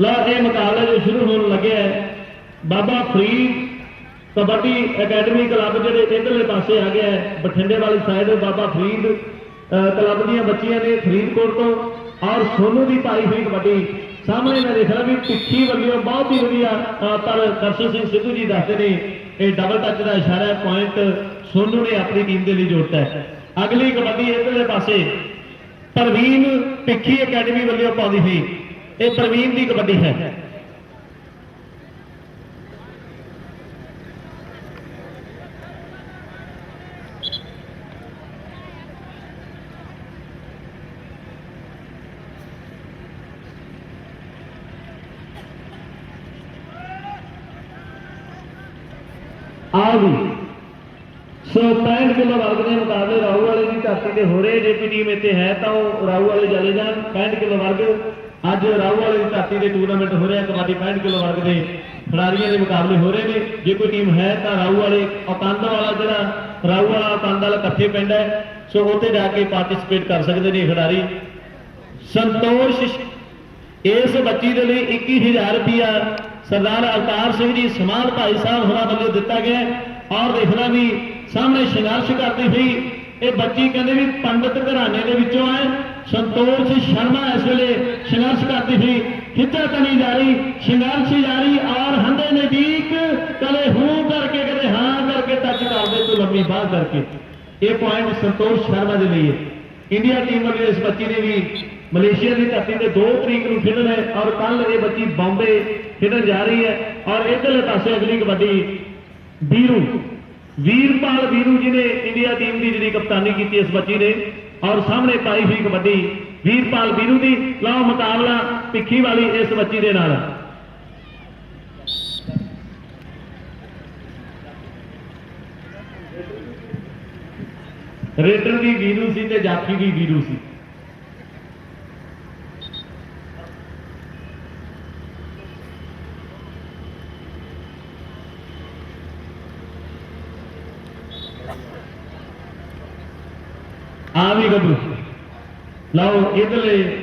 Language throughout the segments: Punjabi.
ਲਓ ਇਹ ਮੁਕਾਬਲਾ ਜੋ ਸ਼ੁਰੂ ਹੋਣ ਲੱਗਿਆ ਹੈ, ਬਾਬਾ ਫਰੀਦ ਕਬੱਡੀ ਅਕੈਡਮੀ ਕਲੱਬ ਜਿਹੜੇ ਇਧਰਲੇ ਪਾਸੇ ਆ ਗਿਆ ਬਠਿੰਡੇ ਵਾਲੀ ਸਾਈਡ ਬਾਬਾ ਫਰੀਦ ਕਲੱਬ ਦੀਆਂ ਬੱਚੀਆਂ ਨੇ ਫਰੀਦਕੋਟ ਤੋਂ ਔਰ ਸੋਨੂ ਦੀ ਪਾਈ ਹੋਈ ਕਬੱਡੀ। ਸਾਹਮਣੇ ਮੈਂ ਦੇਖ ਰਿਹਾ ਵੀ ਪਿੱਛੀ ਵੱਲੋਂ ਬਹੁਤ ਹੀ ਵਧੀਆ ਪਰ ਦਰਸ਼ਨ ਸਿੰਘ ਸਿੱਧੂ ਜੀ ਦੱਸਦੇ ਨੇ, ਇਹ ਡਬਲ ਟੱਚ ਦਾ ਇਸ਼ਾਰਾ ਪੁਆਇੰਟ ਸੋਨੂ ਨੇ ਆਪਣੀ ਟੀਮ ਦੇ ਲਈ ਜੋੜਤਾ ਹੈ। ਅਗਲੀ ਕਬੱਡੀ ਇਧਰਲੇ ਪਾਸੇ, ਪ੍ਰਵੀਨ ਪਿੱਖੀ ਅਕੈਡਮੀ ਵੱਲੋਂ ਪਾਉਂਦੀ ਹੋਈ। ਇਹ ਪ੍ਰਵੀਨ ਦੀ ਕਬੱਡੀ ਹੈ ਆ ਵੀ ਸੋ 65 ਕਿਲੋ ਵਰਗ ਦੇ ਮੁਕਾਬਲੇ ਰਾਹੂ ਵਾਲੇ ਦੀ ਧਰਤੀ ਤੇ ਹੋ ਰਹੇ ਜੇ ਕੋਈ ਟੀਮ ਇੱਥੇ ਹੈ ਤਾਂ ਉਹ ਰਾਹੂ ਵਾਲੇ ਚਲੇ ਜਾਣ 65 ਕਿਲੋ ਵਰਗ ਅੱਜ ਰਾਹੂ ਵਾਲੇ ਦੀ ਧਰਤੀ ਦੇ ਟੂਰਨਾਮੈਂਟ ਹੋ ਰਿਹਾ, ਕਬੱਡੀ 65 ਕਿਲੋ ਵਰਗ ਦੇ ਖਿਡਾਰੀਆਂ ਦੇ ਮੁਕਾਬਲੇ ਹੋ ਰਹੇ ਨੇ। ਜੇ ਕੋਈ ਟੀਮ ਹੈ ਤਾਂ ਰਾਹੂ ਵਾਲੇ ਔਕੰਦ ਵਾਲਾ ਜਿਹੜਾ ਰਾਹੂ ਵਾਲਾ ਔਕੰਦ ਵਾਲਾ ਇਕੱਠੇ ਪਿੰਡ ਹੈ, ਸੋ ਉੱਥੇ ਜਾ ਕੇ ਪਾਰਟਿਸਿਪੇਟ ਕਰ ਸਕਦੇ ਨੇ ਖਿਡਾਰੀ। ਸੰਤੋਸ਼ ਇਸ ਬੱਚੀ ਦੇ ਲਈ 21000 ਰੁਪਇਆ ਸਰਦਾਰ ਅਵਤਾਰ ਸਿੰਘ ਜੀ ਸਮਾਲ ਭਾਈ ਸਾਹਿਬ ਹੋਰਾਂ ਵੱਲੋਂ ਦਿੱਤਾ ਗਿਆ ਔਰ ਦੇਖਣਾ ਵੀ ਸਾਹਮਣੇ ਸੰਘਰਸ਼ ਕਰਦੀ ਹੋਈ ਇਹ ਬੱਚੀ ਕਹਿੰਦੇ ਵੀ ਪੰਡਤ ਘਰਾਣੇ ਦੇ ਵਿੱਚੋਂ ਹੈ। ਸੰਤੋਸ਼ ਸ਼ਰਮਾ ਇਸ ਵੇਲੇ ਸੰਘਰਸ਼ ਕਰਦੀ ਹੋਈ ਖਿੱਚਾ ਤਣੀ ਜਾਰੀ ਸੰਘਰਸ਼ ਜਾਰੀ ਔਰ ਹੰਦੇ ਨਜ਼ਦੀਕ ਕਦੇ ਹੂੰ ਕਰਕੇ, ਕਦੇ ਹਾਂ ਕਰਕੇ ਟੱਚ ਕਰਦੇ ਤੋਂ ਲੰਮੀ ਬਾਹ ਕਰਕੇ। ਇਹ ਪੁਆਇੰਟ ਸੰਤੋਸ਼ ਸ਼ਰਮਾ ਦੇ ਲਈ ਹੈ। ਇੰਡੀਆ ਟੀਮ ਵੱਲੋਂ ਇਸ ਬੱਚੀ ਨੇ ਵੀ ਮਲੇਸ਼ੀਆ ਦੀ ਧਰਤੀ ਤੇ 2 ਤਰੀਕ ਨੂੰ ਖੇਡਣਾ ਹੈ ਔਰ ਕੱਲ ਇਹ ਬੱਚੀ ਬੰਬੇ ਖੇਡਣ ਜਾ ਰਹੀ ਹੈ ਔਰ ਇਧਰਲੇ ਪਾਸੇ ਅਗਲੀ ਕਬੱਡੀ ਵੀਰੂ, ਵੀਰਪਾਲ ਵੀਰੂ ਜੀ ਨੇ ਇੰਡੀਆ ਟੀਮ ਦੀ ਜਿਹੜੀ ਕਪਤਾਨੀ ਕੀਤੀ ਇਸ ਬੱਚੀ ਨੇ। ਔਰ ਸਾਹਮਣੇ ਪਾਈ ਹੋਈ ਕਬੱਡੀ ਵੀਰਪਾਲ ਵੀਰੂ ਦੀ, ਲਓ ਮੁਕਾਬਲਾ ਭਿੱਖੀ ਵਾਲੀ ਇਸ ਬੱਚੀ ਦੇ ਨਾਲ। ਰੇਡਰ ਦੀ ਵੀਰੂ ਸੀ ਤੇ ਜਾਫੀ ਵੀ ਵੀਰੂ ਸੀ। ਆ ਵੀ ਗੱਭਰੂ। ਲਓ, ਇਧਰਲੇ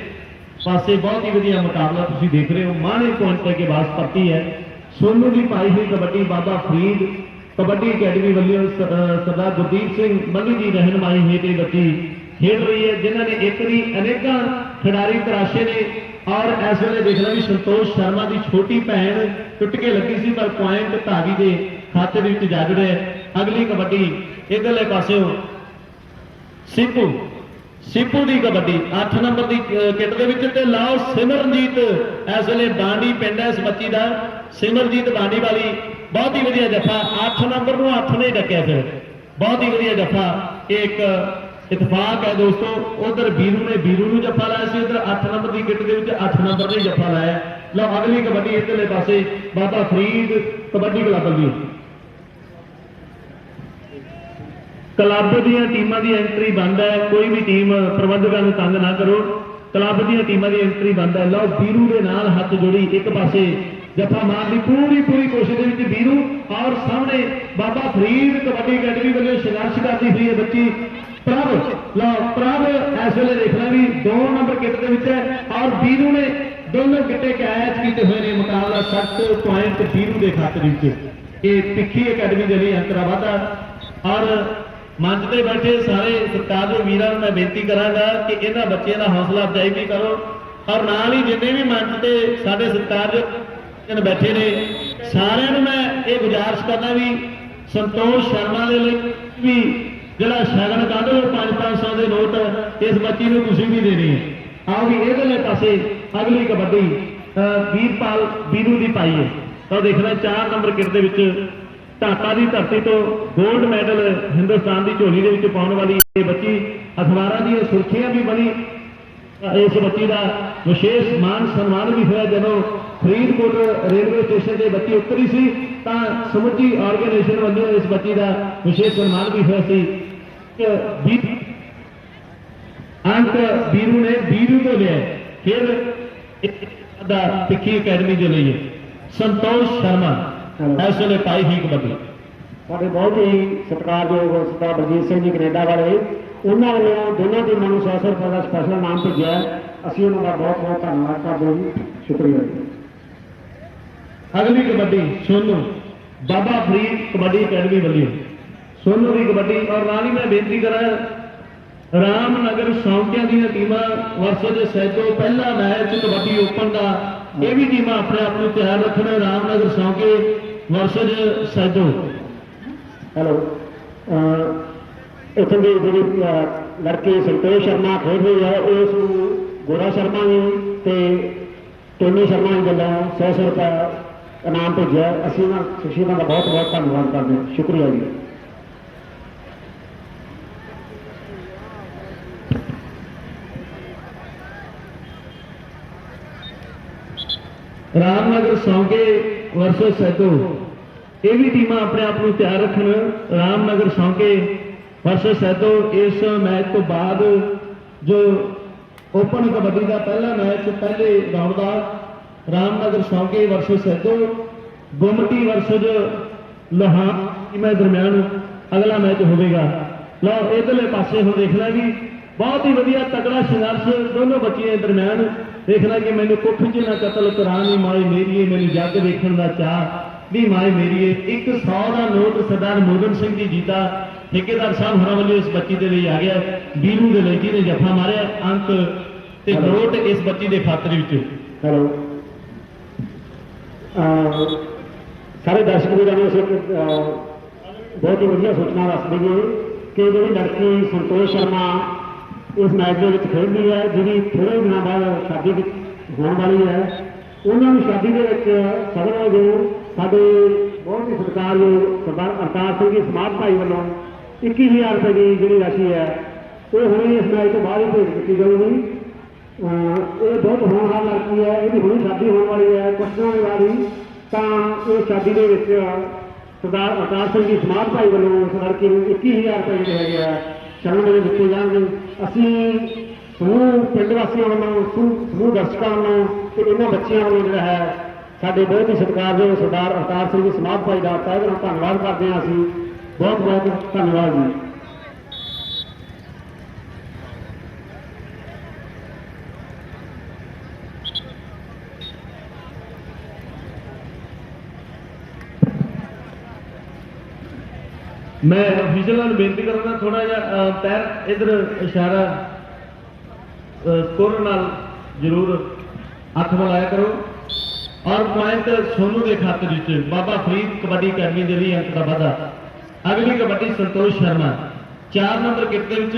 ਪਾਸੇ ਬਹੁਤ ਹੀ ਵਧੀਆ ਮੁਕਾਬਲਾ ਤੁਸੀਂ ਦੇਖ ਰਹੇ ਹੋ। ਮਾਣੇ ਪੁਆਇੰਟ ਕੇ ਬਾਸ ਪੱਤੀ ਹੈ? ਸੋਨੂ ਦੀ ਪਾਈ ਹੋਈ ਕਬੱਡੀ ਬਾਬਾ ਫਰੀਦ, ਕਬੱਡੀ ਅਕੈਡਮੀ ਵੱਲੋਂ ਸ- ਅਹ, ਸਰਦਾਰ ਗੁਰਦੀਪ ਸਿੰਘ ਮੱਲੀ ਦੀ ਰਹਿਨਮਾਈ ਹੇਠ ਇਹ ਬੱਚੀ ਖੇਡ ਰਹੀ ਹੈ, ਜਿਨ੍ਹਾਂ ਨੇ ਇੱਕ ਨਹੀਂ ਅਨੇਕਾਂ ਖਿਡਾਰੀ ਤਰਾਸ਼ੇ ਨੇ। ਔਰ ਇਸ ਵੇਲੇ ਦੇਖਣਾ ਵੀ ਸੰਤੋਸ਼ ਸ਼ਰਮਾ ਦੀ ਛੋਟੀ ਭੈਣ ਟੁੱਟ ਕੇ ਲੱਗੀ ਸੀ, ਪਰ ਪੁਆਇੰਟ ਧਾਗੀ ਦੇ ਖਾਤੇ ਦੇ ਵਿੱਚ ਜਾ ਜੁੜਿਆ ਹੈ। ਅਗਲੀ ਕਬੱਡੀ ਇਧਰਲੇ ਪਾਸਿਓਂ ਸਿੰਪੂ ਸਿੰਪੂ ਦੀ ਕਬੱਡੀ 8 ਨੰਬਰ ਦੀ ਕਿੱਟ ਦੇ ਵਿੱਚ ਤੇ ਲਾਓ ਸਿਮਰਨਜੀਤ, ਇਸ ਵੇਲੇ ਬਾਂਡੀ ਪਿੰਡ ਹੈ ਇਸ ਬੱਚੀ ਦਾ ਸਿਮਰਜੀਤ ਬਾਂਡੀ ਵਾਲੀ, ਬਹੁਤ ਹੀ ਵਧੀਆ ਜੱਫਾ 8 ਨੰਬਰ ਨੂੰ 8 ਨੇ ਡੱਕਿਆ ਫਿਰ, ਬਹੁਤ ਹੀ ਵਧੀਆ ਜੱਫਾ, ਇਹ ਇੱਕ ਇਤਫਾਕ ਹੈ ਦੋਸਤੋ, ਉਧਰ ਵੀਰੂ ਨੇ ਵੀਰੂ ਨੂੰ ਜੱਫਾ ਲਾਇਆ ਸੀ, ਉਧਰ 8 ਨੰਬਰ ਦੀ ਕਿੱਟ ਦੇ ਵਿੱਚ 8 ਨੰਬਰ ਨੇ ਜੱਫਾ ਲਾਇਆ, ਲਓ ਅਗਲੀ ਕਬੱਡੀ ਇਧਰਲੇ ਪਾਸੇ, ਬਾਬਾ ਫਰੀਦ ਕਬੱਡੀ ਕਲੱਬ ਦੀ ਕਲੱਬ ਦੀਆਂ ਟੀਮਾਂ ਦੀ ਐਂਟਰੀ ਬੰਦ ਹੈ, ਕੋਈ ਵੀ ਟੀਮ ਪ੍ਰਬੰਧਕਾਂ ਨੂੰ ਤੰਗ ਨਾ ਕਰੋ। ਕਲੱਬ ਦੀਆਂ ਟੀਮਾਂ ਦੀ ਐਂਟਰੀ ਬੰਦ ਹੈ। ਲਓ ਵੀਰੂ ਦੇ ਨਾਲ ਹੱਥ ਜੋੜੀ ਇੱਕ ਪਾਸੇ ਜੱਫਾ ਮਾਰਨ ਦੀ ਪੂਰੀ ਪੂਰੀ ਕੋਸ਼ਿਸ਼ ਦੇ ਵਿੱਚ ਵੀਰੂ ਔਰ ਸਾਹਮਣੇ ਬਾਬਾ ਫਰੀਦ ਕਬੱਡੀ ਅਕੈਡਮੀ ਵੱਲੋਂ ਸੰਘਰਸ਼ ਕਰਦੀ ਹੋਈ ਹੈ ਬੱਚੀ ਪ੍ਰਭ। ਲਓ, ਪ੍ਰਭ ਇਸ ਵੇਲੇ ਦੇਖਣਾ ਵੀ 2 ਨੰਬਰ ਕਿੱਟ ਦੇ ਵਿੱਚ ਹੈ ਔਰ ਵੀਰੂ ਨੇ ਦੋਨੋਂ ਕਿੱਟੇ ਕੈਚ ਕੀਤੇ ਹੋਏ ਨੇ। ਮੁਕਾਬਲਾ 60 ਪੁਆਇੰਟ ਵੀਰੂ ਦੇ ਖਾਤੇ ਵਿੱਚ ਇਹ ਤਿੱਖੀ ਅਕੈਡਮੀ ਦੇ ਲਈ ਅੰਤਰਾ ਵਾਧਾ। ਔਰ ਮੰਚ ਤੇ ਬੈਠੇ ਸਾਰੇ ਸਤਿਕਾਰਯੋਗ ਵੀਰਾਂ ਨੂੰ ਮੈਂ ਬੇਨਤੀ ਕਰਾਂਗਾ ਕਿ ਇਹਨਾਂ ਬੱਚਿਆਂ ਦਾ ਹੌਸਲਾ ਅਫਜ਼ਾਈ ਵੀ ਕਰੋ ਔਰ ਨਾਲ ਹੀ ਜਿੰਨੇ ਵੀ ਮੰਚ ਤੇ ਸਾਡੇ ਸਤਿਕਾਰਯੋਗ ਜਨ ਬੈਠੇ ਨੇ, ਸਾਰਿਆਂ ਨੂੰ ਮੈਂ ਇਹ ਗੁਜ਼ਾਰਿਸ਼ ਕਰਦਾ ਵੀ ਸੰਤੋਸ਼ ਸ਼ਰਮਾ ਦੇ ਲਈ ਵੀ ਜਿਹੜਾ ਸ਼ਗਨ ਕੱਢ ਲਓ 5-500 ਦੇ ਨੋਟ, ਇਸ ਬੱਚੀ ਨੂੰ ਤੁਸੀਂ ਵੀ ਦੇਣੇ ਹੈ ਆਓ ਵੀ ਇਹਦੇ ਪਾਸੇ ਅਗਲੀ ਕਬੱਡੀ, ਅਹ ਵੀਰਪਾਲ ਵੀਰੂ ਦੀ ਪਾਈ ਹੈ। ਤਾਂ ਦੇਖਣਾ 4 ਨੰਬਰ ਕਿਟ ਦੇ ਵਿੱਚ ਢਾਕਾ ਦੀ ਧਰਤੀ ਤੋਂ 골ਡ ਮੈਡਲ ਹਿੰਦੁਸਤਾਨ ਦੀ ਝੋਲੀ ਦੇ ਵਿੱਚ ਪਾਉਣ ਵਾਲੀ ਇਹ ਬੱਚੀ, ਅਖਬਾਰਾਂ ਦੀਆਂ ਸੁਰਖੀਆਂ ਵੀ ਬਣੀ। ਇਸ ਬੱਚੀ ਦਾ ਵਿਸ਼ੇਸ਼ ਮਾਨ ਸਨਮਾਨ ਵੀ ਹੋਇਆ ਜਦੋਂ ਫਰੀਦਕੋਟ ਰੇਲਵੇ ਸਟੇਸ਼ਨ ਤੇ ਬੱਚੀ ਉਤਰੀ ਸੀ, ਤਾਂ ਸਮੁੱਚੀ ਆਰਗੇਨਾਈਜੇਸ਼ਨ ਵੱਲੋਂ ਇਸ ਬੱਚੀ ਦਾ ਵਿਸ਼ੇਸ਼ ਸਨਮਾਨ ਵੀ ਹੋਇਆ ਸੀ। ਕਿ ਅੰਕ ਵੀਰੂ ਨੇ ਵੀਰੂ ਤੋਂ ਲਿਆ। ਹੈ। ਫਿਰ ਦਾ ਸਿੱਖੀ ਅਕੈਡਮੀ ਦੇ ਲਈ ਸੰਤੋਸ਼ ਸ਼ਰਮਾ। ਇਸ ਵੇਲੇ ਪਾਈ ਹੀ ਕਬੱਡੀ ਸਾਡੇ ਬਹੁਤ ਹੀ ਸਤਿਕਾਰਯੋਗ ਸਰਦਾਰ ਬਲਜੀਤ ਸਿੰਘ ਜੀ ਕੈਨੇਡਾ ਵਾਲੇ ਉਹਨਾਂ ਵੱਲੋਂ ਦੋਨਾਂ ਟੀਮਾਂ ਨੂੰ 100 ਰੁਪਏ ਦਾ ਸਪੈਸ਼ਲ ਨਾਮ ਭੇਜਿਆ। ਅਸੀਂ ਉਹਨਾਂ ਦਾ ਬਹੁਤ ਬਹੁਤ ਧੰਨਵਾਦ ਕਰਦੇ ਹਾਂ ਸ਼ੁਕਰੀਆ ਅਗਲੀ ਕਬੱਡੀ ਸੋਨੂ। ਬਾਬਾ ਫਰੀਦ ਕਬੱਡੀ ਅਕੈਡਮੀ ਵੱਲੋਂ। ਸੋਨੂ ਦੀ ਕਬੱਡੀ ਔਰ ਨਾਲ ਹੀ ਮੈਂ ਬੇਨਤੀ ਕਰਾਂ ਰਾਮਨਗਰ ਸ਼ੌਂਕਿਆਂ ਦੀਆਂ ਟੀਮਾਂ ਵਰਸਜ ਸੈਦੋ ਪਹਿਲਾ ਮੈਚ ਕਬੱਡੀ ਓਪਨ ਦਾ ਇਹ ਵੀ ਟੀਮਾਂ ਆਪਣੇ ਆਪ ਨੂੰ ਤਿਆਰ ਰੱਖਣ Ramnagar Shaunke. Versus Saido hello. ਅਹ, ਇੱਥੋਂ ਦੀ ਜਿਹੜੀ ਲੜਕੀ ਸੰਤੋਸ਼ ਸ਼ਰਮਾ ਖੇਡ ਰਹੀ ਹੈ ਉਸ ਨੂੰ ਗੋਰਾ ਸ਼ਰਮਾ ਨੇ ਤੇ ਟੋਨੀ ਸ਼ਰਮਾ ਨੇ ਵੱਲੋਂ 100 100 ਰੁਪਏ ਇਨਾਮ ਭੇਜਿਆ ਅਸੀਂ ਉਹਨਾਂ ਸੁਸ਼ੀਲਾ ਦਾ ਬਹੁਤ ਬਹੁਤ ਧੰਨਵਾਦ ਕਰਦੇ ਹਾਂ। ਸ਼ੁਕਰੀਆ ਜੀ। ਰਾਮਨਗਰ ਸੌਂਕੇ ਵਰਸਸ ਸੈਦੋ। ਇਹ ਵੀ ਟੀਮਾਂ ਆਪਣੇ ਆਪ ਨੂੰ ਤਿਆਰ ਰੱਖਣ। ਰਾਮਨਗਰ ਸੌਂਕੇ। ਵਰਸਸ ਸੈਦੋ, ਇਸ ਮੈਚ ਤੋਂ ਬਾਅਦ ਜੋ ਓਪਨ ਕਬੱਡੀ ਦਾ ਪਹਿਲਾ ਮੈਚ, ਪਹਿਲੇ ਰਾਉਂਡ ਦਾ, ਰਾਮਨਗਰ ਸੌਂਕੇ ਵਰਸਸ ਸੈਦੋ। ਗੁਮਟੀ ਵਰਸਸ ਲੋਹਾ ਮੈਂ ਦਰਮਿਆਨ ਅਗਲਾ ਮੈਚ ਹੋਵੇਗਾ। ਲਓ, ਇਧਰਲੇ ਪਾਸੇ ਹੁਣ ਦੇਖ ਲੈ ਵੀ ਬਹੁਤ ਹੀ ਵਧੀਆ ਤਕੜਾ ਸੰਘਰਸ਼ ਦੋਨੋਂ ਬੱਚੀਆਂ ਦੇ ਦਰਮਿਆਨ। ਦੇਖਣਾ ਕਿ ਮੈਨੂੰ ਕੁੱਖ ਚ ਨਾ ਕਤਲ ਕਰਾਣੀ ਮਾਏ ਮੇਰੀਏ ਮੈਨੂੰ ਜੱਗ ਦੇਖਣ ਦਾ ਚਾਹ ਵੀ ਮਾਏ ਮੇਰੀਏ ਇੱਕ 100 ਦਾ ਨੋਟ ਸਰਦਾਰ ਮੋਹਨ ਸਿੰਘ ਜੀ ਜੀਤਾ ਠੇਕੇਦਾਰ ਸਾਹਿਬ ਹੋਰਾਂ ਵੱਲੋਂ ਇਸ ਬੱਚੀ ਦੇ ਲਈ ਆ ਗਿਆ। ਵੀਰੂ ਦੇ ਲਈ ਜਿਹਨੇ ਜੱਫਾ ਮਾਰਿਆ ਅੰਕ ਤੇ ਨੋਟ ਇਸ ਬੱਚੀ ਦੇ ਖਾਤਰ ਵਿੱਚ। ਹੈਲੋ ਸਾਰੇ ਦਰਸ਼ਕ ਵੀਰਾਂ ਨੂੰ ਅਸੀਂ ਬਹੁਤ ਹੀ ਵਧੀਆ ਸੂਚਨਾ ਦੱਸ ਦਈਏ ਕਿ ਜਿਹੜੀ ਲੜਕੀ ਸੰਤੋਸ਼ ਸ਼ਰਮਾ ਇਸ ਮੈਚ ਦੇ ਵਿੱਚ ਖੇਡਦੀ ਹੈ ਜਿਹਦੀ ਥੋੜੇ ਦਿਨਾਂ ਬਾਅਦ ਸ਼ਾਦੀ ਵਿੱਚ ਹੋਣ ਵਾਲੀ ਹੈ। ਉਹਨਾਂ ਦੀ ਸ਼ਾਦੀ ਦੇ ਵਿੱਚ ਸਭਨਾਂ ਜੋ ਸਾਡੇ ਬਹੁਤ ਹੀ ਸਤਿਕਾਰਯੋਗ ਸਰਦਾਰ ਅਵਤਾਰ ਸਿੰਘ ਜੀ, ਸਮਾਜ ਭਾਈ ਵੱਲੋਂ 21000 ਰੁਪਏ ਦੀ ਜਿਹੜੀ ਰਾਸ਼ੀ ਹੈ, ਉਹ ਹੁਣੇ ਇਸ ਮੈਚ ਤੋਂ ਬਾਅਦ ਹੀ ਭੇਜ ਦਿੱਤੀ ਜਾਊਗੀ। ਇਹ ਬਹੁਤ ਹੋਣਹਾਰ ਲੜਕੀ ਹੈ, ਇਹਦੀ ਹੁਣੇ ਸ਼ਾਦੀ ਹੋਣ ਵਾਲੀ ਹੈ। ਕੁਝ ਦਿਨਾਂ ਦੇ ਬਾਅਦ ਹੀ ਤਾਂ ਇਹ ਸ਼ਾਦੀ ਦੇ ਵਿੱਚ ਸਰਦਾਰ ਅਵਤਾਰ ਸਿੰਘ ਜੀ, ਸਮਾਜ ਭਾਈ ਵੱਲੋਂ ਇਸ ਲੜਕੀ ਨੂੰ 21000 ਰੁਪਏ ਜਿਹੜੇ ਹੈਗੇ ਆ ਸ਼ਰਨ ਦਿੱਤੇ ਜਾਣਗੇ। ਅਸੀਂ ਸਮੂਹ, ਪਿੰਡ ਵਾਸੀਆਂ ਵੱਲੋਂ, ਸਮੂਹ ਸਮੂਹ ਦਰਸ਼ਕਾਂ ਵੱਲੋਂ ਤੇ ਇਹਨਾਂ ਬੱਚਿਆਂ ਵੱਲੋਂ ਜਿਹੜਾ ਹੈ, ਸਾਡੇ ਬਹੁਤ ਹੀ ਸਤਿਕਾਰਯੋਗ ਸਰਦਾਰ ਅਵਤਾਰ ਸਿੰਘ ਜੀ, ਸਮਾਜ ਭਾਈ ਦਾ ਤਹਿ ਦਿਲੋਂ ਧੰਨਵਾਦ ਕਰਦੇ ਹਾਂ ਅਸੀਂ। ਬਹੁਤ ਬਹੁਤ ਧੰਨਵਾਦ ਜੀ। ਮੈਂ ਅਫੀਸ਼ੀਅਲ ਨੂੰ ਬੇਨਤੀ ਕਰੂੰਗਾ ਥੋੜਾ ਜਿਹਾ ਅਹ, ਪੈਰ ਇਧਰ ਇਸ਼ਾਰਾ ਸਕੋਰ ਨਾਲ ਜ਼ਰੂਰ ਹੱਥ ਮਿਲਾਇਆ ਕਰੋ। ਔਰ ਪੁਆਇੰਟ ਸੋਨੂ ਦੇ ਖਾਤੇ ਵਿੱਚ ਬਾਬਾ ਫਰੀਦ ਕਬੱਡੀ ਅਕੈਡਮੀ ਦੇ ਲਈ ਅੰਕ ਦਾ ਵਾਧਾ। ਅਗਲੀ ਕਬੱਡੀ ਸੰਤੋਸ਼ ਸ਼ਰਮਾ। 4 ਨੰਬਰ ਕਿੱਟ ਦੇ ਵਿੱਚ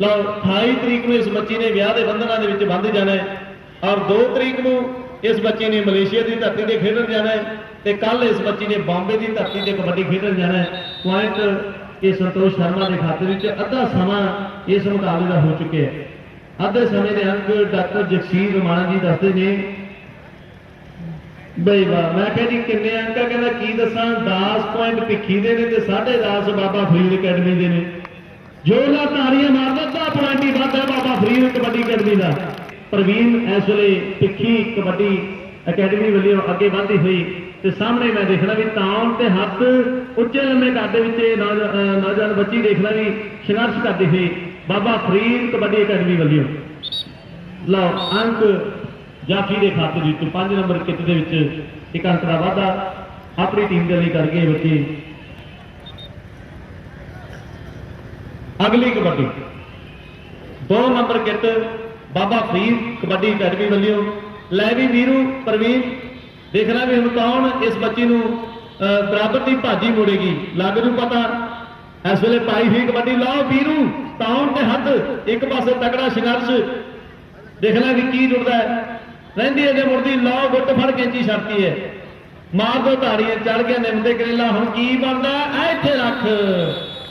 ਲਓ 28 ਤਰੀਕ ਨੂੰ ਇਸ ਬੱਚੀ ਨੇ ਵਿਆਹ ਦੇ ਬੰਧਨਾਂ ਦੇ ਵਿੱਚ ਬੰਧ ਜਾਣਾ ਹੈ। ਔਰ 2 ਤਰੀਕ ਨੂੰ ਇਸ ਬੱਚੀ ਨੇ ਮਲੇਸ਼ੀਆ ਦੀ ਧਰਤੀ ਤੇ ਖੇਡਣ ਜਾਣਾ ਹੈ ਤੇ ਕੱਲ ਇਸ ਬੱਚੀ ਨੇ ਬੰਬੇ ਦੀ ਧਰਤੀ ਤੇ ਕਬੱਡੀ ਖੇਡਣ ਜਾਣਾ ਹੈ। ਪੁਆਇੰਟ ਇਹ ਸੰਤੋਸ਼ ਸ਼ਰਮਾ ਦੇ ਖਾਤੇ ਵਿੱਚ ਅੱਧਾ ਸਮਾਂ ਇਸ ਮੁਕਾਬਲੇ ਦਾ ਹੋ ਚੁੱਕਿਆ ਹੈ। ਅੱਧੇ ਸਮੇਂ ਦੇ ਅੰਕ ਡਾਕਟਰ ਜਗਸੀਰ ਰਮਾਣਾ ਜੀ ਦੱਸਦੇ ਨੇ, ਬਈ ਵਾਹ, ਮੈਂ ਕਿਹਾ ਕਿੰਨੇ ਅੰਕ ਆ? ਕਹਿੰਦਾ ਕੀ ਦੱਸਾਂ? 10 ਪੁਆਇੰਟ ਭਿੱਖੀ ਦੇ ਨੇ ਤੇ 10.5 ਬਾਬਾ ਫਰੀਦ ਅਕੈਡਮੀ ਦੇ ਨੇ। ਜੋ ਲਾ ਤਾੜੀਆਂ ਮਾਰਦਾ ਤਾਂ ਪੁਆਇੰਟ ਹੀ ਵੱਧ ਹੈ ਬਾਬਾ ਫਰੀਦ ਕਬੱਡੀ ਅਕੈਡਮੀ ਦਾ। ਪ੍ਰਵੀਨ ਇਸ ਵੇਲੇ ਭਿੱਖੀ ਕਬੱਡੀ ਅਕੈਡਮੀ ਵੱਲੋਂ ਅੱਗੇ ਵਧਦੀ ਹੋਈ ਤੇ ਸਾਹਮਣੇ ਮੈਂ ਦੇਖਣਾ ਵੀ ਤਾਉਣ ਤੇ ਹੱਥ ਉੱਚੇ ਲੰਮੇ ਕਰਦੇ ਵਿੱਚ ਨੌਜਵਾਨ ਬੱਚੀ ਦੇਖਣਾ ਵੀ ਸੰਘਰਸ਼ ਕਰਦੀ ਹੋਈ ਬਾਬਾ ਫਰੀਦ ਕਬੱਡੀ ਅਕੈਡਮੀ ਵੱਲੋਂ। ਲਓ, ਅੰਕ ਜਾਫੀ ਦੇ ਖਾਤੇ ਵਿੱਚ 5 ਨੰਬਰ ਕਿੱਟ ਦੇ ਵਿੱਚ ਇੱਕ ਅੰਕ ਦਾ ਵਾਧਾ। ਆਪਣੀ ਟੀਮ ਦੇ ਲਈ ਕਰ ਗਏ ਬੱਚੇ। ਅਗਲੀ kabaddi. 2 number kit Baba Farid kabaddi academy ਵੱਲੋਂ। ਲੈ ਵੀ ਵੀਰੂ, ਪ੍ਰਵੀਨ। ਦੇਖਣਾ ਵੀ ਹੁਣ ਕੌਣ ਇਸ ਬੱਚੀ ਨੂੰ ਬਰਾਬਰ ਦੀ ਭਾਜੀ ਮੋੜੇਗੀ। ਲੱਗ ਨੂੰ ਪਤਾ, ਇਸ ਵੇਲੇ ਪਾਈ ਹੋਈ ਕਬੱਡੀ ਲਾਓ ਵੀਰੂ ਤਾਉਣ ਤੇ ਹੱਥ, ਇੱਕ ਪਾਸੇ ਤਕੜਾ ਸੰਘਰਸ਼। ਦੇਖਣਾ ਵੀ ਕੀ ਜੁੜਦਾ ਹੈ। ਰਹਿੰਦੀ ਹੈ ਜੇ ਮੁੜਦੀ, ਲਾਓ ਗੁੱਟ ਫੜ ਕੈਂਚੀ ਛੱਡਤੀ ਹੈ। ਮਾਰ ਦੋ ਧਾੜੀਆਂ, ਚੜ ਗਿਆ ਨਿੰਮ ਤੇ ਕਰੇਲਾ, ਹੁਣ ਕੀ ਬਣਦਾ? ਐ ਇੱਥੇ ਰੱਖ।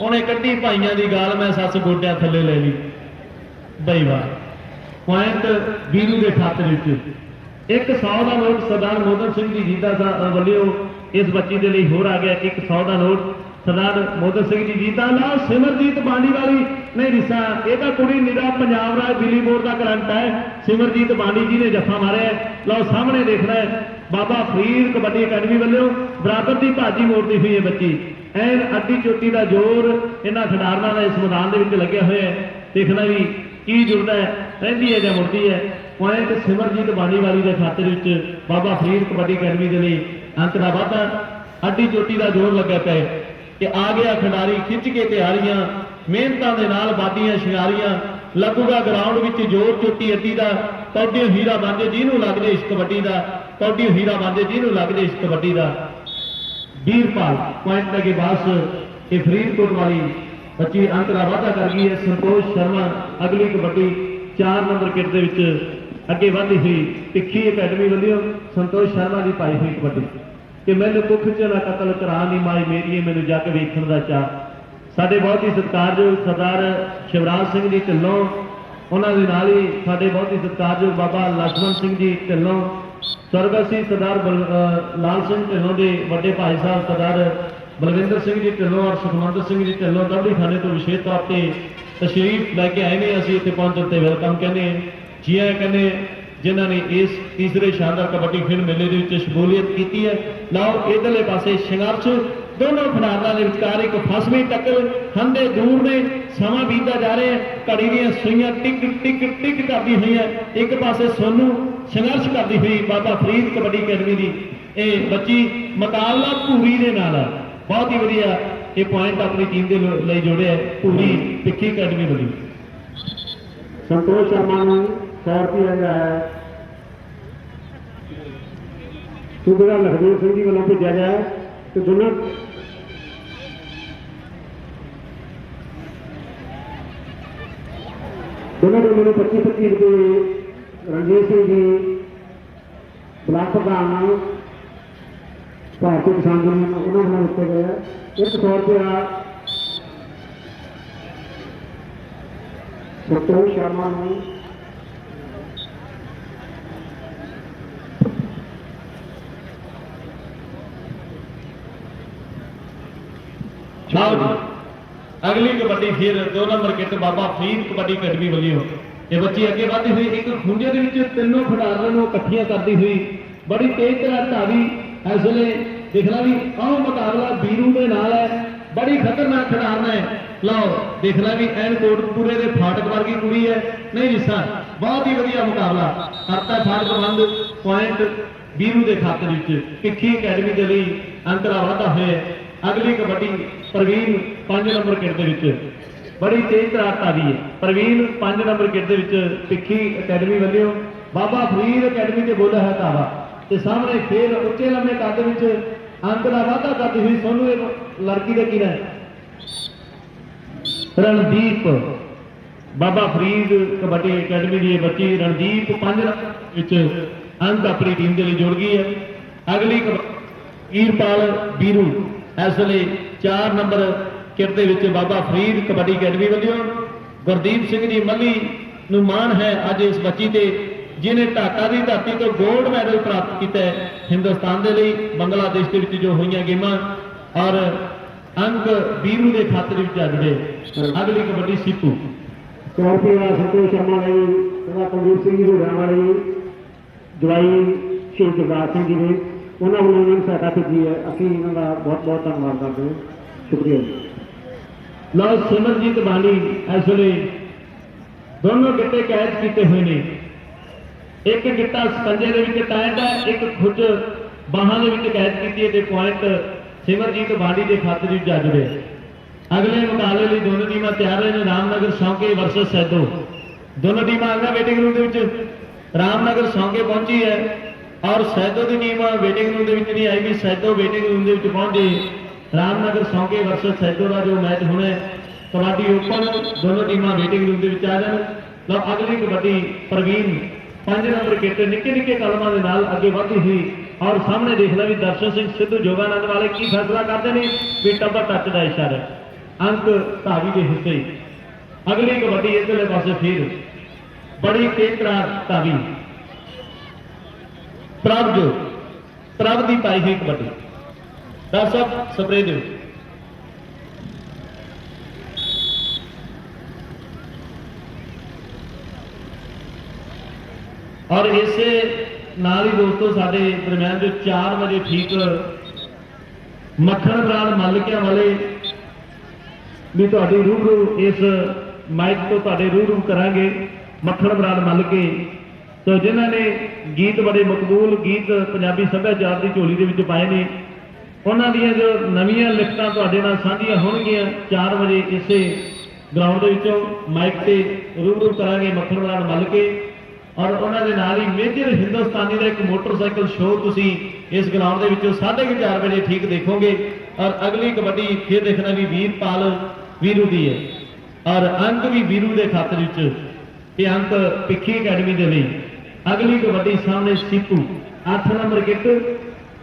ਉਹਨੇ ਕੱਢੀ ਭਾਈਆਂ ਦੀ ਗਾਲ, ਮੈਂ ਸੱਸ ਗੋਡਿਆਂ ਥੱਲੇ ਲੈ ਲਈ। ਬਈ ਵਾਹ। ਪੁਆਇੰਟ ਵੀਰੂ ਦੇ ਖਾਤੇ ਵਿੱਚ। 100 ਦਾ ਨੋਟ ਸਰਦਾਰ ਮੋਹਨ ਸਿੰਘ ਜੀ ਜੀਤਾ ਸਾਹਿਬ ਵੱਲੋਂ ਇਸ ਬੱਚੀ ਦੇ ਲਈ ਹੋਰ ਆ ਗਿਆ ਇੱਕ 100 ਦਾ ਨੋਟ ਸਰਦਾਰ ਮੋਹਨ ਸਿੰਘ ਜੀ ਜੀਤਾ ਲਾ ਸਿਮਰਜੀਤ ਬਾਂਡੀ ਵਾਲੀ ਨਹੀਂ ਰਿਸਾ, ਇਹ ਤਾਂ ਕੁੜੀ ਨਿਰਾ ਪੰਜਾਬ ਰਾਜ ਦਿੱਲੀ ਬੋਰਡ ਦਾ ਕਰੰਟ ਹੈ। ਸਿਮਰਜੀਤ ਬਾਂਡੀ ਜੀ ਨੇ ਜੱਫਾ ਮਾਰਿਆ ਲਓ ਸਾਹਮਣੇ ਦੇਖਣਾ ਹੈ ਬਾਬਾ ਫਰੀਦ ਕਬੱਡੀ ਅਕੈਡਮੀ ਵੱਲੋਂ ਬਰਾਬਰ ਦੀ ਭਾਜੀ ਮੋੜਦੀ ਹੋਈ ਹੈ ਬੱਚੀ। ਐਨ ਅੱਡੀ ਚੋਟੀ ਦਾ ਜ਼ੋਰ ਇਹਨਾਂ ਖਿਡਾਰਨਾਂ ਦਾ ਇਸ ਮੈਦਾਨ ਦੇ ਵਿੱਚ ਲੱਗਿਆ ਹੋਇਆ ਹੈ। ਦੇਖਣਾ ਵੀ ਕੀ ਜੁੜਦਾ ਹੈ, ਰਹਿੰਦੀ ਹੈ ਜਾਂ ਮੁੜਦੀ ਹੈ। ਪੁਆਇੰਟ ਸਿਮਰਜੀਤ ਬਾਣੀ ਵਾਲੀ ਦੇ ਖਾਤੇ ਵਿੱਚ ਬਾਬਾ ਫਰੀਦ ਕਬੱਡੀ ਅਕੈਡਮੀ ਦੇ ਲਈ ਅੰਕ ਦਾ ਵਾਧਾ, ਅੱਡੀ ਚੋਟੀ ਦਾ ਜ਼ੋਰ ਲੱਗਾ ਪਿਆ ਕਿ ਆ ਗਿਆ ਖਿਡਾਰੀ ਖਿੱਚ ਕੇ ਤਿਆਰੀਆਂ, ਮਿਹਨਤਾਂ ਦੇ ਨਾਲ ਬਾਡੀਆਂ ਸ਼ਿੰਗਾਰੀਆਂ ਲੱਗੂਗਾ ਗਰਾਊਂਡ ਵਿੱਚ ਜ਼ੋਰ ਚੋਟੀ ਅੱਡੀ ਦਾ ਕੌਡੀਓ ਹੀਰਾ ਬੰਦੇ ਜਿਹਨੂੰ ਲੱਗਦੇ ਇਸ ਕਬੱਡੀ ਦਾ ਕੌਡੀਓ ਹੀਰਾ ਬੰਦੇ ਜਿਹਨੂੰ ਲੱਗਦੇ ਇਸ ਕਬੱਡੀ ਦਾ। ਵੀਰਪਾਲ ਪੁਆਇੰਟ ਲੱਗੇ ਬਾਸ, ਇਹ ਫਰੀਦਕੋਟ ਵਾਲੀ ਬੱਚੀ ਅੰਕ ਦਾ ਵਾਧਾ ਕਰ ਗਈ ਹੈ, ਸੰਤੋਸ਼ ਸ਼ਰਮਾ ਅਗਲੀ ਕਬੱਡੀ 4 ਨੰਬਰ ਕਿੱਟ ਦੇ ਵਿੱਚ ਅੱਗੇ ਵਧੀ ਹੋਈ ਤਿੱਖੀ ਅਕੈਡਮੀ ਵੱਲੋਂ ਸੰਤੋਸ਼ ਸ਼ਰਮਾ ਦੀ ਪਾਈ ਹੋਈ ਕਬੱਡੀ। ਕਿ ਮੈਨੂੰ ਕੁੱਖ ਚ ਨਾ ਕਤਲ ਕਰਾਂ ਦੀ ਮਾਈ ਮੇਰੀ ਹੈ ਮੈਨੂੰ ਜਾ ਕੇ ਵੇਖਣ ਦਾ ਚਾਹ ਸਾਡੇ ਬਹੁਤ ਹੀ ਸਤਿਕਾਰਯੋਗ ਸਰਦਾਰ ਸ਼ਿਵਰਾਜ ਸਿੰਘ ਜੀ ਢਿੱਲੋਂ, ਉਹਨਾਂ ਦੇ ਨਾਲ ਹੀ ਸਾਡੇ ਬਹੁਤ ਹੀ ਸਤਿਕਾਰਯੋਗ ਬਾਬਾ ਲਖਮਨ ਸਿੰਘ ਜੀ ਢਿੱਲੋਂ ਸਰਗਸੀ ਸਰਦਾਰ ਲਾਲ ਸਿੰਘ ਢਿੱਲੋਂ ਦੇ ਵੱਡੇ ਭਾਈ ਸਾਹਿਬ ਸਰਦਾਰ ਬਲਵਿੰਦਰ ਸਿੰਘ ਜੀ ਢਿੱਲੋਂ ਔਰ ਸੁਖਮੰਦਰ ਸਿੰਘ ਜੀ ਢਿੱਲੋਂ ਦਬੜੀ ਖਾਣੇ ਤੋਂ ਵਿਸ਼ੇਸ਼ ਤੌਰ ਤੇ ਤਸ਼ਰੀਫ ਲੈ ਕੇ ਆਏ ਨੇ। ਅਸੀਂ ਇੱਥੇ ਪਹੁੰਚਣ ਤੇ ਵੈਲਕਮ ਕਹਿੰਦੇ ਹਾਂ। ਜੀ ਆਇਆਂ ਕਹਿੰਦੇ ਹਾਂ, ਜਿਨ੍ਹਾਂ ਨੇ ਇਸ ਤੀਸਰੇ ਸ਼ਾਨਦਾਰ ਕਬੱਡੀ ਖੇਡ ਮੇਲੇ ਦੇ ਵਿੱਚ ਸ਼ਮੂਲੀਅਤ ਕੀਤੀ ਹੈ। ਲਓ ਇਧਰਲੇ ਪਾਸੇ ਸੰਘਰਸ਼ ਦੋਨੋਂ ਖਿਡਾਰੀਆਂ ਦੇ ਵਿਚਕਾਰ ਇੱਕ ਫਸਵੀਂ ਟੱਕਰ ਹੰਦੇ ਦੂਰ ਨੇ ਸਮਾਂ ਬੀਤਦਾ ਜਾ ਰਿਹਾ ਹੈ। ਘੜੀ ਦੀਆਂ ਸੂਈਆਂ ਟਿਕ ਟਿਕ ਟਿਕ ਕਰਦੀ ਹੋਈਆਂ ਇੱਕ ਪਾਸੇ ਸੋਨੂ ਸੰਘਰਸ਼ ਕਰਦੀ ਹੋਈ ਬਾਬਾ ਫਰੀਦ ਕਬੱਡੀ ਅਕੈਡਮੀ ਦੀ। ਇਹ ਬੱਚੀ ਮੁਕਾਬਲਾ ਭੂਰੀ ਦੇ ਨਾਲ ਬਹੁਤ ਹੀ ਵਧੀਆ ਇਹ ਪੁਆਇੰਟ ਆਪਣੀ ਟੀਮ ਦੇ ਲਈ ਜੋੜਿਆ ਭੂਰੀ ਪੂਰੀ ਤਿੱਖੀ ਅਕੈਡਮੀ ਵੱਲੋਂ। ਸੰਤੋਸ਼ ਸ਼ਰਮਾ ਨੂੰ 100 ਰੁਪਏ ਜਿਹੜਾ ਹੈ। ਸੂਬੇਦਾਰ ਲਖਬੀਰ ਸਿੰਘ ਜੀ ਵੱਲੋਂ ਭੇਜਿਆ ਗਿਆ ਹੈ ਤੇ ਦੋਨਾਂ ਦੋਨਾਂ ਦੇ ਮੈਨੂੰ 25 25 ਰੁਪਏ ਰਣਜੀਤ ਸਿੰਘ ਜੀ, ਬਲਾਕ ਪ੍ਰਧਾਨ ਭਾਰਤੀ ਕਿਸਾਨ ਯੂਨੀਅਨ ਉਹਨਾਂ ਵੱਲੋਂ ਦਿੱਤੇ ਗਏ ਹੈ 100 ਰੁਪਇਆ ਸੰਤੋਸ਼ ਸ਼ਰਮਾ ਨੂੰ ਲਓ ਜੀ ਅਗਲੀ ਕਬੱਡੀ ਫਿਰ ਦੋ number kit Baba Farid kabaddi academy ਵੱਲੋਂ ਇਹ ਬੱਚੀ ਅੱਗੇ ਵਧਦੀ ਹੋਈ, ਇੱਕ ਖੁੰਝੇ ਦੇ ਵਿੱਚ ਤਿੰਨੋਂ ਖਿਡਾਰੀਆਂ ਨੂੰ ਇਕੱਠੀਆਂ ਕਰਦੀ ਹੋਈ, ਬੜੀ ਤੇਜ਼ ਤਰ੍ਹਾਂ ਧਾਵੀ ਇਸ ਵੇਲੇ ਦੇਖਣਾ ਵੀ ਆਹ ਮੁਕਾਬਲਾ ਵੀਰੂ ਦੇ ਨਾਲ ਹੈ, ਬੜੀ ਖਤਰਨਾਕ ਖਿਡਾਰਨ ਹੈ। ਲਓ ਦੇਖਣਾ ਵੀ ਐਨ ਕੋਟਪੂਰੇ ਦੇ ਫਾਟਕ ਵਰਗੀ ਕੁੜੀ ਹੈ। ਨਹੀਂ ਜੀ ਸਰ, ਬਹੁਤ ਹੀ ਵਧੀਆ ਮੁਕਾਬਲਾ। ਕਰਤਾ ਫਾਟਕ ਬੰਦ ਪੁਆਇੰਟ ਬੀਰੂ ਦੇ ਖਾਤੇ ਵਿੱਚ। ਕਿੱਖੀ ਅਕੈਡਮੀ ਦੇ ਲਈ ਅੰਤਰਾ ਵਾਧਾ ਹੋਇਆ ਅਗਲੀ ਕਬੱਡੀ ਪ੍ਰਵੀਨ 5 ਨੰਬਰ ਕਿੱਟ ਦੇ ਵਿੱਚ। ਬੜੀ ਤੇਜ਼ ਤਰਾਰ ਧਾਵੀ ਹੈ। ਪ੍ਰਵੀਨ 5 ਨੰਬਰ ਕਿੱਟ ਦੇ ਵਿੱਚ ਪਿੱਖੀ ਅਕੈਡਮੀ ਵੱਲੋਂ ਬਾਬਾ ਫਰੀਦ ਅਕੈਡਮੀ ਤੇ ਬੋਲਿਆ ਹੈ ਧਾਵਾ ਤੇ ਸਾਹਮਣੇ ਫੇਰ ਉੱਚੇ ਲੰਮੇ ਕੱਦ ਵਿੱਚ ਅੰਕ ਦਾ ਵਾਧਾ ਕਰਦੀ ਹੋਈ ਸੋਨੂੰ ਇਹ ਲੜਕੀ ਦਾ ਕੀ ਹੈ ਰਣਦੀਪ ਬਾਬਾ ਫਰੀਦ ਕਬੱਡੀ ਅਕੈਡਮੀ ਦੀ ਬੱਚੀ ਰਣਦੀਪ 5 ਵਿੱਚ ਅੰਕ ਆਪਣੀ ਟੀਮ ਦੇ ਲਈ ਜੁੜ ਗਈ ਹੈ। ਅਗਲੀ ਕਬ- ਈਰਪਾਲ ਵੀਰੂ ਇਸ ਵੇਲੇ 4 ਨੰਬਰ ਕਿਰ ਦੇ ਵਿੱਚ ਬਾਬਾ ਫਰੀਦ ਕਬੱਡੀ ਅਕੈਡਮੀ ਵੱਲੋਂ ਗੁਰਦੀਪ ਸਿੰਘ ਜੀ ਮੱਲੀ ਨੂੰ ਮਾਣ ਹੈ, ਅੱਜ ਇਸ ਬੱਚੀ ਤੇ ਜਿਨੇ ਢਾਕਾ ਦੀ ਧਰਤੀ ਤੋਂ 골ਡ ਮੈਡਲ ਪ੍ਰਾਪਤ ਕੀਤਾ ਹੈ, ਹਿੰਦੁਸਤਾਨ ਦੇ ਲਈ, ਬੰਗਲਾਦੇਸ਼ ਦੇ ਵਿੱਚ ਜੋ ਹੋਈਆਂ ਗੇਮਾਂ, ਔਰ ਅੰਕ ਵੀਰੂ ਦੇ ਖਾਤੇ ਵਿੱਚ ਆ ਜੁੜੇ ਅਗਲੀ ਕਬੱਡੀ ਸੀਪੂ। 100 ਸੰਤੋਸ਼ ਸ਼ਰਮਾ ਲਈ ਉਹਦਾ ਕੁਲਦੀਪ ਸਿੰਘ ਜੀ ਹੋਰਾਂ ਵਾਲੀ ਜਵਾਈ ਸ਼ਹੀਦ ਜਗਦਾਰ ਸਿੰਘ ਜੀ ਨੇ ਉਹਨਾਂ ਵੱਲੋਂ ਇਹਨਾਂ ਨੂੰ ਭੇਜੀ ਹੈ। ਅਸੀਂ ਇਹਨਾਂ ਦਾ ਬਹੁਤ ਬਹੁਤ ਧੰਨਵਾਦ ਕਰਦੇ ਹਾਂ। ਸ਼ੁਕਰੀਆ ਲਓ, ਸਿਮਰਜੀਤ ਬਾਣੀ ਇਸ ਵੇਲੇ ਦੋਨੋਂ ਗਿੱਟੇ ਕੈਦ ਕੀਤੇ ਹੋਏ ਨੇ। ਇੱਕ ਗਿੱਟਾ ਸਕੰਜੇ ਦੇ ਵਿੱਚ ਟਾਇਟ ਹੈ, ਇੱਕ ਖੁੱਜ ਬਾਹਾਂ ਦੇ ਵਿੱਚ ਕੈਦ ਕੀਤੀ ਹੈ ਤੇ ਪੁਆਇੰਟ ਸਿਮਰਜੀਤ ਬਾਣੀ ਦੇ ਖਾਤੇ ਵਿੱਚ ਜਾ ਜੁੜੇ ਅਗਲੇ ਮੁਕਾਬਲੇ ਲਈ ਦੋਨੋਂ ਟੀਮਾਂ ਤਿਆਰ ਰਹੇ ਨੇ ਰਾਮਨਗਰ ਸੌਂਕੇ ਵਰਸਸ ਸੈਦੋ। ਦੋਨੋਂ ਟੀਮਾਂ ਆਗਾ ਵੇਟਿੰਗ ਰੂਮ ਦੇ ਵਿੱਚ ਰਾਮਨਗਰ ਸੌਂਕੇ ਪਹੁੰਚੀ ਹੈ। ਔਰ ਸੈਦੋ ਦੀ ਟੀਮ ਵੇਟਿੰਗ ਰੂਮ ਦੇ ਵਿੱਚ ਨਹੀਂ ਆਈ ਵੀ ਸੈਦੋ ਵੇਟਿੰਗ ਰੂਮ ਦੇ ਵਿੱਚ ਪਹੁੰਚੀ। ਰਾਮਨਗਰ ਸੌਂਕੇ ਵਰਸਸ ਸੈਦੋ ਦਾ ਜੋ ਮੈਚ ਹੋਣਾ ਹੈ, ਕਬੱਡੀ ਓਪਨ ਦੋਨੋਂ ਟੀਮਾਂ ਵੇਟਿੰਗ ਰੂਮ ਦੇ ਵਿੱਚ ਆ ਜਾਣ। ਲਓ, ਅਗਲੀ ਕਬੱਡੀ, ਪ੍ਰਵੀਨ 5 ਨੰਬਰ ਕਿੱਟ, ਨਿੱਕੇ ਨਿੱਕੇ ਕਲਮਾਂ ਦੇ ਨਾਲ ਅੱਗੇ ਵਧਦੀ ਸੀ ਔਰ ਸਾਹਮਣੇ ਦੇਖ ਲੈ ਵੀ ਦਰਸ਼ਨ ਸਿੰਘ, ਸਿੱਧੂ ਜੋਗਾਨੰਦ ਵਾਲੇ ਕੀ ਫੈਸਲਾ ਕਰਦੇ ਨੇ, ਵੀ ਟੱਬਰ ਟੱਚ ਦਾ ਇਸ਼ਾਰਾ ਅੰਕ ਧਾਵੀ ਦੇ ਹਿੱਸੇ ਅਗਲੀ ਕਬੱਡੀ ਇਧਰਲੇ ਪਾਸੇ ਫਿਰ। ਬੜੀ ਤੇਜ਼ ਤਰਾਰ ਧਾਵੀ। ਪ੍ਰਭ ਜੋ, ਪ੍ਰਭ ਦੀ ਪਾਈ ਹੋਈ ਕਬੱਡੀ। ਦਰਸ਼ਕ ਸਪਰੇ ਦਿਓ। ਔਰ ਇਸੇ ਨਾਲ ਹੀ ਦੋਸਤੋ, ਸਾਡੇ ਦਰਮਿਆਨ ਜੋ 4 ਵਜੇ ਠੀਕ ਮੱਖਣ ਬਰਾੜ ਮਲਕਿਆਂ ਵਾਲੇ ਵੀ ਤੁਹਾਡੀ ਰੂਬਰੂ ਇਸ ਮਾਈਕ ਤੋਂ ਤੁਹਾਡੇ ਰੂਬਰੂ ਕਰਾਂਗੇ। ਮੱਖਣ ਬਰਾੜ ਮੱਲ ਕੇ ਜਿਨ੍ਹਾਂ ਨੇ ਗੀਤ ਬੜੇ ਮਕਬੂਲ ਗੀਤ ਪੰਜਾਬੀ ਸੱਭਿਆਚਾਰ ਦੀ ਝੋਲੀ ਦੇ ਵਿੱਚ ਪਾਏ ਨੇ, ਉਹਨਾਂ ਦੀਆਂ ਜੋ ਨਵੀਆਂ ਲਿਖਤਾਂ ਤੁਹਾਡੇ ਨਾਲ ਸਾਂਝੀਆਂ ਹੋਣਗੀਆਂ 4 ਵਜੇ ਇਸੇ ਗਰਾਊਂਡ ਦੇ ਵਿੱਚੋਂ ਮਾਈਕ ਤੇ ਰੂਬਰੂ ਕਰਾਂਗੇ ਮੱਖਣ ਲਾਲ ਮੱਲ ਕੇ। ਔਰ ਉਹਨਾਂ ਦੇ ਨਾਲ ਹੀ ਮੇਜਰ ਹਿੰਦੁਸਤਾਨੀ ਦਾ ਇੱਕ ਮੋਟਰਸਾਈਕਲ ਸ਼ੋਅ ਤੁਸੀਂ ਇਸ ਗਰਾਊਂਡ ਦੇ ਵਿੱਚੋਂ 4:30 ਵਜੇ ਠੀਕ ਦੇਖੋਗੇ। ਔਰ ਅਗਲੀ ਕਬੱਡੀ ਫਿਰ ਦੇਖਣਾ ਵੀ ਵੀਰਪਾਲ ਵੀਰੂ ਦੀ ਹੈ। ਔਰ ਅੰਕ ਵੀ ਵੀਰੂ ਦੇ ਖਾਤੇ ਵਿੱਚ, ਇਹ ਅੰਕ ਪਿੱਖੀ ਅਕੈਡਮੀ ਦੇ ਲਈ। ਅਗਲੀ ਕਬੱਡੀ ਸਾਹਮਣੇ ਸੀਪੂ 8 ਨੰਬਰ ਕਿੱਟ,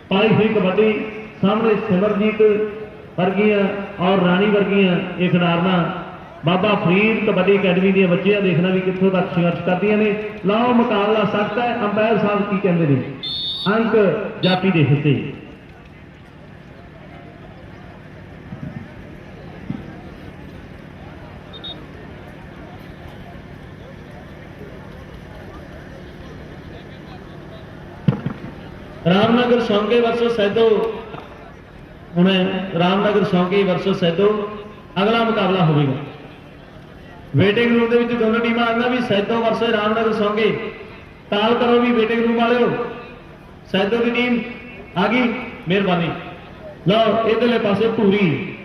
ਪਾਈ ਹੋਈ ਕਬੱਡੀ ਸਾਹਮਣੇ ਸਿਮਰਜੀਤ ਵਰਗੀਆਂ ਔਰ ਰਾਣੀ ਵਰਗੀਆਂ ਇਹ ਖਿਡਾਰਨਾ। ਬਾਬਾ ਫਰੀਦ ਕਬੱਡੀ ਅਕੈਡਮੀ ਦੀਆਂ ਬੱਚੀਆਂ ਦੇਖਣਾ ਵੀ ਕਿੱਥੋਂ ਤੱਕ ਸੰਘਰਸ਼ ਕਰਦੀਆਂ ਨੇ। ਲਾਓ ਮੁਕਾਬਲਾ ਸਖਤ ਹੈ, ਅੰਪਾਇਰ ਸਾਹਿਬ ਕੀ ਕਹਿੰਦੇ ਨੇ? ਅੰਕ ਜਾਤੀ ਦੇ ਹਿੱਸੇ। ਰਾਮਨਗਰ ਸ਼ੌਂਕੇ ਵਰਸਸ ਸੈਦੋ। ਹੁਣ ਰਾਮਨਗਰ ਸ਼ੌਂਕੇ ਵਰਸਸ ਸੈਦੋ। ਅਗਲਾ ਮੁਕਾਬਲਾ ਹੋਵੇਗਾ। ਵੇਟਿੰਗ ਰੂਮ ਦੇ ਵਿੱਚ ਦੋਨੋਂ ਟੀਮਾਂ ਆਉਂਦਾ ਵੀ ਸੈਦੋ ਵਰਸਸ ਰਾਮਨਗਰ ਸ਼ੌਂਕੇ। ਤਾਲ ਕਰੋ ਵੀ ਵੇਟਿੰਗ ਰੂਮ ਵਾਲਿਓ। ਸੈਦੋ ਦੀ ਟੀਮ ਆ ਗਈ ਮਿਹਰਬਾਨੀ। ਲਓ, ਇਧਰਲੇ ਪਾਸੇ ਪੂਰੀ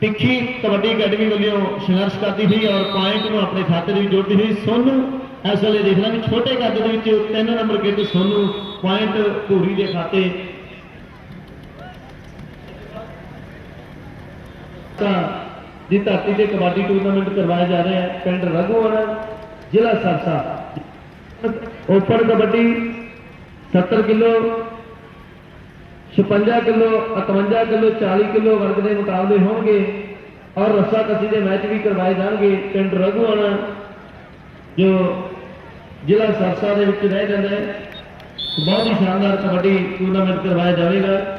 ਤਿੱਖੀ ਕਬੱਡੀ ਅਕੈਡਮੀ ਵੱਲੋਂ ਸੰਘਰਸ਼ ਕਰਦੀ ਹੋਈ ਔਰ ਪੁਆਇੰਟ ਨੂੰ ਆਪਣੇ ਖਾਤੇ ਦੇ ਵਿੱਚ ਜੋੜਦੀ ਹੋਈ ਸੋਨੂ ਇਸ ਵੇਲੇ ਦੇਖਣਾ ਵੀ ਛੋਟੇ ਕੱਦ ਦੇ ਵਿੱਚ ਤਿੰਨ ਨੰਬਰ ਕਿੱਟ ਸੋਨੂ ਪੁਆਇੰਟ ਪੂਰੀ ਦੇ ਖਾਤੇ। ਤਾਂ ਦੀ ਧਰਤੀ ਤੇ ਕਬੱਡੀ ਟੂਰਨਾਮੈਂਟ ਕਰਵਾਇਆ ਜਾ ਰਿਹਾ ਹੈ, ਪਿੰਡ ਰਘੂਵਾਲਾ ਜ਼ਿਲ੍ਹਾ Sirsa. Open kabaddi 70 kilo 56 kilo 51 kilo 40 kilo ਵਰਗ ਦੇ ਮੁਕਾਬਲੇ ਹੋਣਗੇ ਔਰ ਰੱਸਾ ਕੱਸੀ ਦੇ ਮੈਚ ਵੀ ਕਰਵਾਏ ਜਾਣਗੇ ਪਿੰਡ ਰਘੂਵਾਲਾ ਜੋ ਜ਼ਿਲ੍ਹਾ ਸਰਸਾ ਦੇ ਵਿੱਚ ਰਹਿ ਜਾਂਦਾ ਹੈ। ਬਹੁਤ ਹੀ ਸ਼ਾਨਦਾਰ ਕਬੱਡੀ ਟੂਰਨਾਮੈਂਟ ਕਰਵਾਇਆ ਜਾਵੇਗਾ।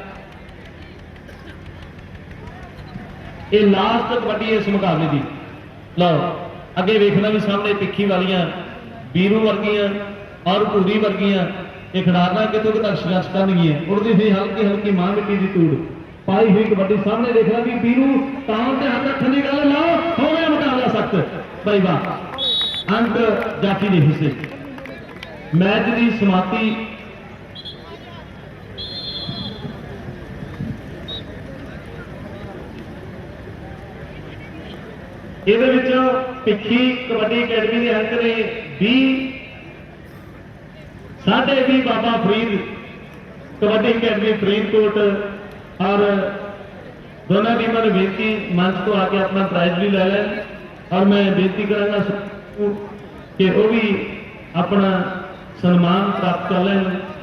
ਇਹ ਲਾਸਟ ਕਬੱਡੀ ਇਸ ਮੁਕਾਬਲੇ ਦੀ। ਲਓ, ਅੱਗੇ ਵੇਖਣਾ ਵੀ ਸਾਹਮਣੇ ਤਿੱਖੀ ਵਾਲੀਆਂ ਵੀਰੂ ਵਰਗੀਆਂ ਔਰ ਭੂਰੀ ਵਰਗੀਆਂ। ਇਹ ਖਿਡਾਰਨਾ ਕਿਤੋਂ ਕਿਤੋਂ ਸੰਘਰਸ਼ ਕਰਨਗੀਆਂ? ਉੜਦੀ ਹੋਈ ਹਲਕੀ ਹਲਕੀ ਮਾਂ ਮਿੱਟੀ ਦੀ ਤੂੜ ਪਾਈ ਹੋਈ ਕਬੱਡੀ ਸਾਹਮਣੇ ਦੇਖਣਾ ਵੀ ਵੀਰੂ ਤਾਂ ਤੇ ਰੱਖਣ ਦੀ ਗੱਲ। ਲਾਓ, ਹੋ ਮੁਕਾਬਲਾ ਸਖਤ। ਬਈ ਵਾਹ, ਅੰਤ ਜਾਤੀ ਦੇ ਹਿੱਸੇ। ਮੈਚ ਦੀ ਸਮਾਪਤੀ। ਇਹਦੇ ਵਿੱਚ ਪਿੱਖੀ ਕਬੱਡੀ ਅਕੈਡਮੀ ਦੇ ਅੰਕ ਨੇ 20 ਸਾਢੇ ਵੀ ਬਾਬਾ ਫਰੀਦ, ਕਬੱਡੀ ਅਕੈਡਮੀ ਫਰੀਦਕੋਟ, ਔਰ ਦੋਨਾਂ ਟੀਮਾਂ ਨੂੰ ਬੇਨਤੀ, ਮੰਚ ਤੋਂ ਆ ਕੇ ਆਪਣਾ ਪ੍ਰਾਈਜ਼ ਵੀ ਲੈ ਲੈਣ। ਔਰ ਮੈਂ ਬੇਨਤੀ ਕਰਾਂਗਾ ਕਿ ਉਹ ਵੀ ਆਪਣਾ ਸਨਮਾਨ ਪ੍ਰਾਪਤ ਕਰ ਲੈਣ।